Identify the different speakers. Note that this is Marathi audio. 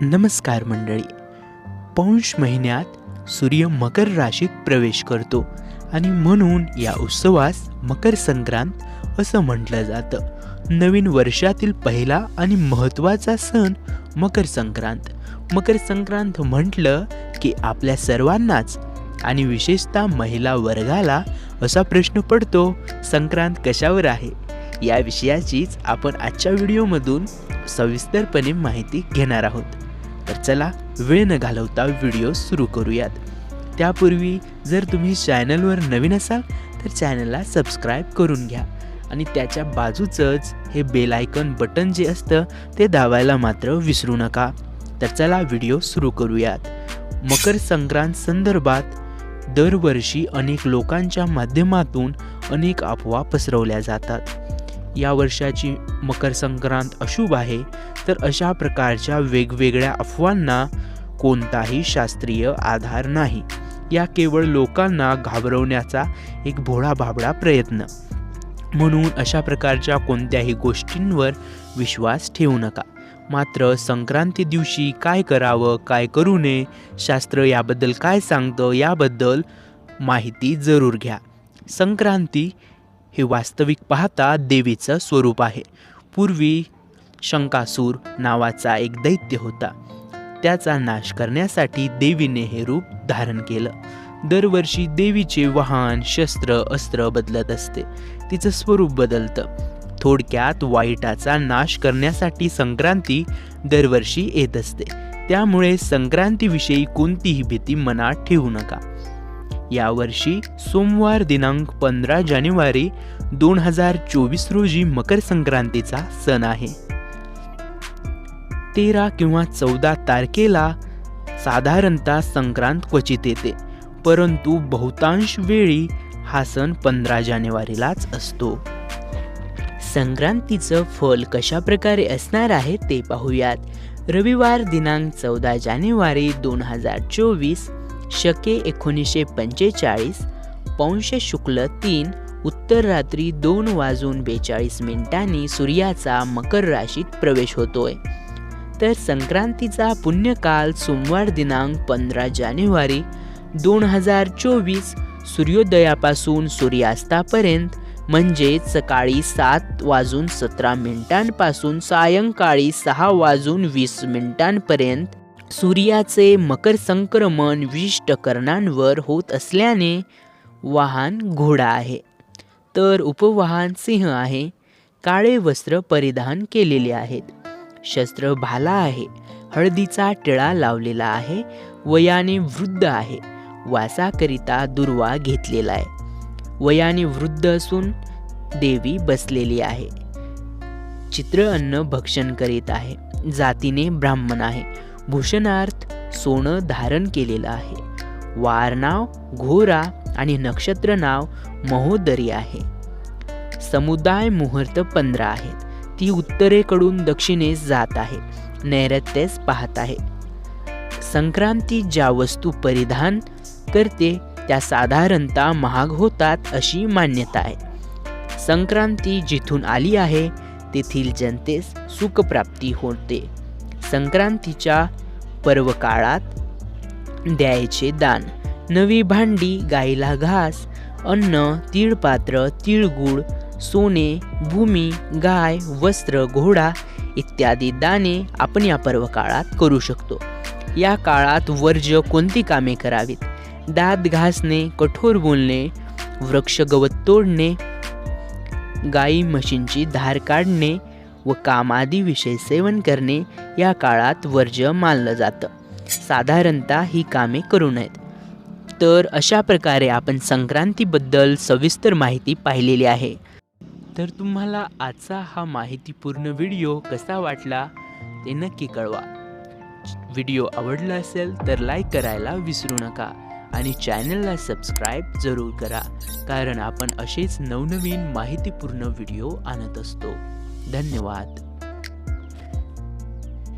Speaker 1: नमस्कार मंडळी. पौष महिन्यात सूर्य मकर राशीत प्रवेश करतो आणि म्हणून या उत्सवास मकर संक्रांत असं म्हटलं जातं. नवीन वर्षातील पहिला आणि महत्त्वाचा सण मकर संक्रांत. मकर संक्रांत म्हटलं की आपल्या सर्वांनाच आणि विशेषतः महिला वर्गाला असा प्रश्न पडतो संक्रांत कशावर आहे? या विषयाचीच आपण आजच्या व्हिडिओमधून सविस्तरपणे माहिती घेणार आहोत. चला वेळ न घालवता व्हिडिओ सुरू करूयात. त्यापूर्वी जर तुम्ही चॅनलवर नवीन असाल तर चॅनलला सबस्क्राईब करून घ्या आणि त्याच्या बाजूचंच हे बेल आयकॉन बटन जे असतं ते दाबायला मात्र विसरू नका. तर चला व्हिडिओ सुरू करूयात. मकर संक्रांत संदर्भात दरवर्षी अनेक लोकांच्या माध्यमातून अनेक अफवा पसरवल्या जातात. या वर्षाची मकर संक्रांत अशुभ आहे तर अशा प्रकारच्या वेगवेगळ्या अफवांना कोणताही शास्त्रीय आधार नाही. या केवळ लोकांना घाबरवण्याचा एक भोळा भाबडा प्रयत्न. म्हणून अशा प्रकारच्या कोणत्याही गोष्टींवर विश्वास ठेवू नका. मात्र संक्रांती दिवशी काय करावं काय करू नये शास्त्र याबद्दल काय सांगतं याबद्दल माहिती जरूर घ्या. संक्रांती हे वास्तविक पाहता देवीचं स्वरूप आहे. पूर्वी शंकासूर नावाचा एक दैत्य होता. त्याचा नाश करण्यासाठी देवीने हे रूप धारण केलं. दरवर्षी देवीचे वाहन शस्त्र अस्त्र बदलत असते. तिचं स्वरूप बदलतं. थोडक्यात वाईटाचा नाश करण्यासाठी संक्रांती दरवर्षी येत असते. त्यामुळे संक्रांतीविषयी कोणतीही भीती मनात ठेवू नका. यावर्षी सोमवार दिनांक पंधरा जानेवारी दोन हजार चोवीस रोजी मकर संक्रांतीचा सण आहे. तेरा किंवा चौदा तारखेला साधारणतः संक्रांत क्वचित येते परंतु बहुतांश वेळी हा सण पंधरा जानेवारीलाच असतो. संक्रांतीचं फल कशा प्रकारे असणार आहे ते पाहूयात. रविवार दिनांक चौदा जानेवारी दोन हजार चोवीस शके एकोणीसशे पंचेचाळीस पौंश शुक्ल तीन उत्तर रात्री दोन वाजून बेचाळीस मिनिटांनी सूर्याचा मकर राशीत प्रवेश होतोय. तर संक्रांतीचा पुण्यकाल सोमवार दिनांक पंधरा जानेवारी दोन हजार चोवीस सूर्योदयापासून सूर्यास्तापर्यंत म्हणजे सकाळी सात वाजून सतरा मिनिटांपासून सायंकाळी सहा वाजून वीस मिनिटांपर्यंत सूर्याचे मकर संक्रमण विशिष्ट कर्णांवर होत असल्याने वाहन घोडा आहे. तर उपवाहन सिंह आहे. काळे वस्त्र परिधान केलेले आहेत. शस्त्र भाला आहे. हळदीचा टिळा लावलेला आहे. वयाने वृद्ध आहे. वासाकरिता दुर्वा घेतलेला आहे. वयाने वृद्ध असून देवी बसलेली आहे. चित्र अन्न भक्षण करीत आहे. जातीने ब्राह्मण आहे. भूषणार्थ सोनं धारण केलेलं आहे. वार नाव घोरा आणि नक्षत्र नाव महोदरी आहे. समुदाय मुहूर्त पंधरा आहेत ती उत्तरेकडून दक्षिणेस जात आहे. नैऋत्येस पाहत आहे. संक्रांती ज्या वस्तू परिधान करते त्या साधारणतः महाग होतात अशी मान्यता आहे. संक्रांती जिथून आली आहे तेथील जनतेस सुखप्राप्ती होते. संक्रांतीच्या पर्वकाळात द्यायचे दान. नवी भांडी गाईला घास अन्न तीळपात्र तिळगुळ सोने भूमी गाय वस्त्र घोडा इत्यादी दाने आपण या पर्वकाळात करू शकतो. या काळात वर्ज्य कोणती कामे करावीत? दात घासणे कठोर बोलणे वृक्ष गवत तोडणे गाई म्हशींची धार काढणे व कामादी विषय सेवन करणे या काळात वर्ज्य मानलं जातं. साधारणतः ही कामे करू नयेत. तर अशा प्रकारे आपण संक्रांतीबद्दल सविस्तर माहिती पाहिलेली आहे. तर तुम्हाला आजचा हा माहितीपूर्ण व्हिडिओ कसा वाटला ते नक्की कळवा. व्हिडिओ आवडला असेल तर लाईक करायला विसरू नका आणि चॅनलला सबस्क्राईब जरूर करा कारण आपण असेच नवनवीन माहितीपूर्ण व्हिडिओ आणत असतो. धन्यवाद.